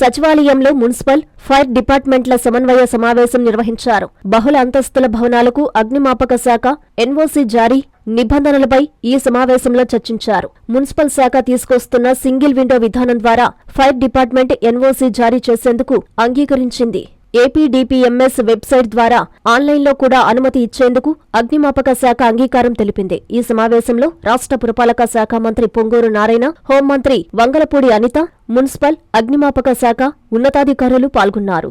సచివాలయంలో municipal fire డిపార్ట్మెంట్ల సమన్వయ సమావేశం నిర్వహించారు. బహుళ అంతస్తుల భవనాలకు అగ్నిమాపక శాఖ ఎన్ఓసీ జారీ నిబంధనలపై ఈ సమావేశంలో చర్చించారు. మున్సిపల్ శాఖ తీసుకొస్తున్న సింగిల్ విండో విధానం ద్వారా ఫైర్ డిపార్ట్మెంట్ ఎన్ఓసీ జారీ చేసేందుకు అంగీకరించింది. ఏపీడీపీఎంఎస్ వెబ్సైట్ ద్వారా ఆన్లైన్లో కూడా అనుమతి ఇచ్చేందుకు అగ్నిమాపక శాఖ అంగీకారం తెలిపింది. ఈ సమావేశంలో రాష్ట్ర పురపాలక శాఖ మంత్రి పొంగూరు నారాయణ హోంమంత్రి వంగలపూడి అనిత మున్సిపల్ అగ్నిమాపక శాఖ ఉన్నతాధికారులు పాల్గొన్నారు.